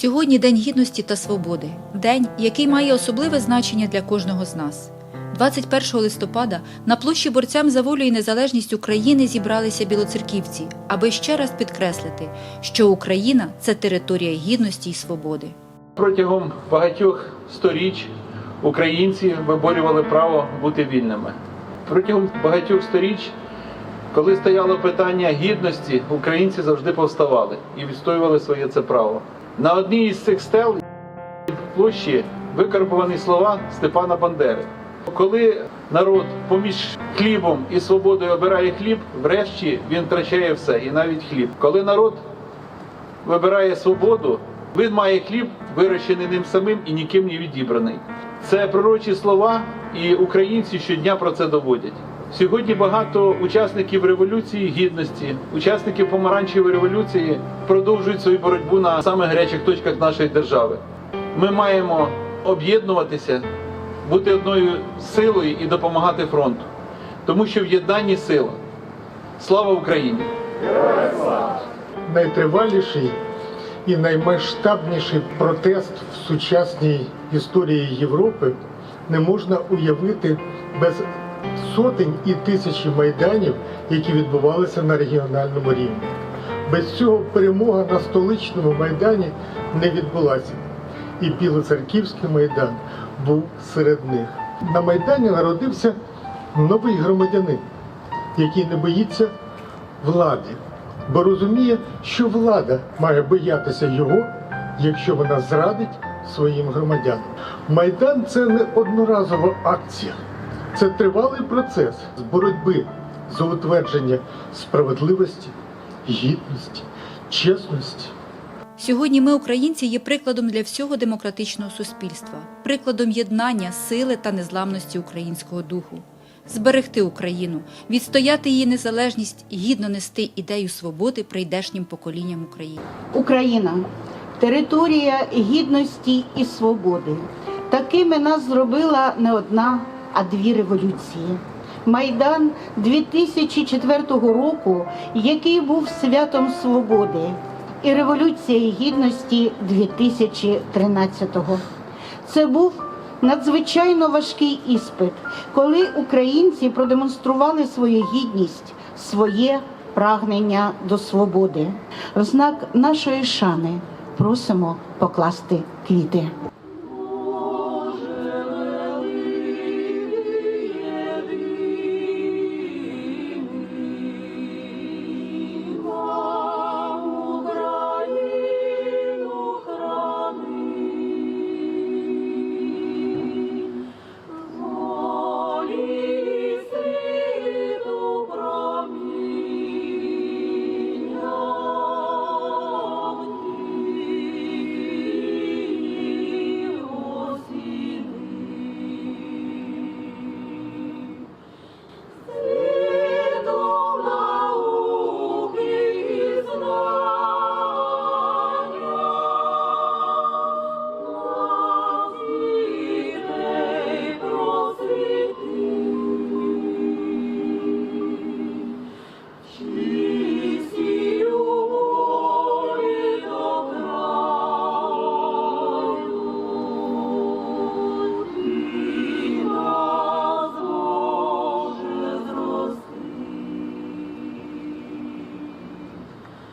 Сьогодні День гідності та свободи, день, який має особливе значення для кожного з нас. 21 листопада на площі борцям за волю і незалежність України зібралися білоцерківці, аби ще раз підкреслити, що Україна це територія гідності і свободи. Протягом багатьох сторіч українці виборювали право бути вільними. Протягом багатьох сторіч, коли стояло питання гідності, українці завжди повставали і відстоювали своє це право. На одній із цих стел площі викарбувані слова Степана Бандери. Коли народ поміж хлібом і свободою обирає хліб, врешті він втрачає все, і навіть хліб. Коли народ вибирає свободу, він має хліб, вирощений ним самим і ніким не відібраний. Це пророчі слова, і українці щодня про це доводять. Сьогодні багато учасників революції гідності, учасників помаранчевої революції продовжують свою боротьбу на самих гарячих точках нашої держави. Ми маємо об'єднуватися, бути одною силою і допомагати фронту, тому що в єднанні сила. Слава Україні! найтриваліший і наймасштабніший протест в сучасній історії Європи не можна уявити без сотень і тисячі майданів, які відбувалися на регіональному рівні. Без цього перемога на столичному майдані не відбулася. І Білоцерківський майдан був серед них. На майдані народився новий громадянин, який не боїться влади, бо розуміє, що влада має боятися його, якщо вона зрадить своїм громадянам. Майдан це не одноразова акція, це тривалий процес з боротьби за утвердження справедливості, гідності, чесності. Сьогодні ми, українці, є прикладом для всього демократичного суспільства, прикладом єднання, сили та незламності українського духу. Зберегти Україну, відстояти її незалежність, гідно нести ідею свободи прийдешнім поколінням України. Україна територія гідності і свободи. Такими нас зробила не одна, а дві революції. Майдан 2004 року, який був святом свободи, і Революція Гідності 2013-го. Це був надзвичайно важкий іспит, коли українці продемонстрували свою гідність, своє прагнення до свободи. В знак нашої шани просимо покласти квіти.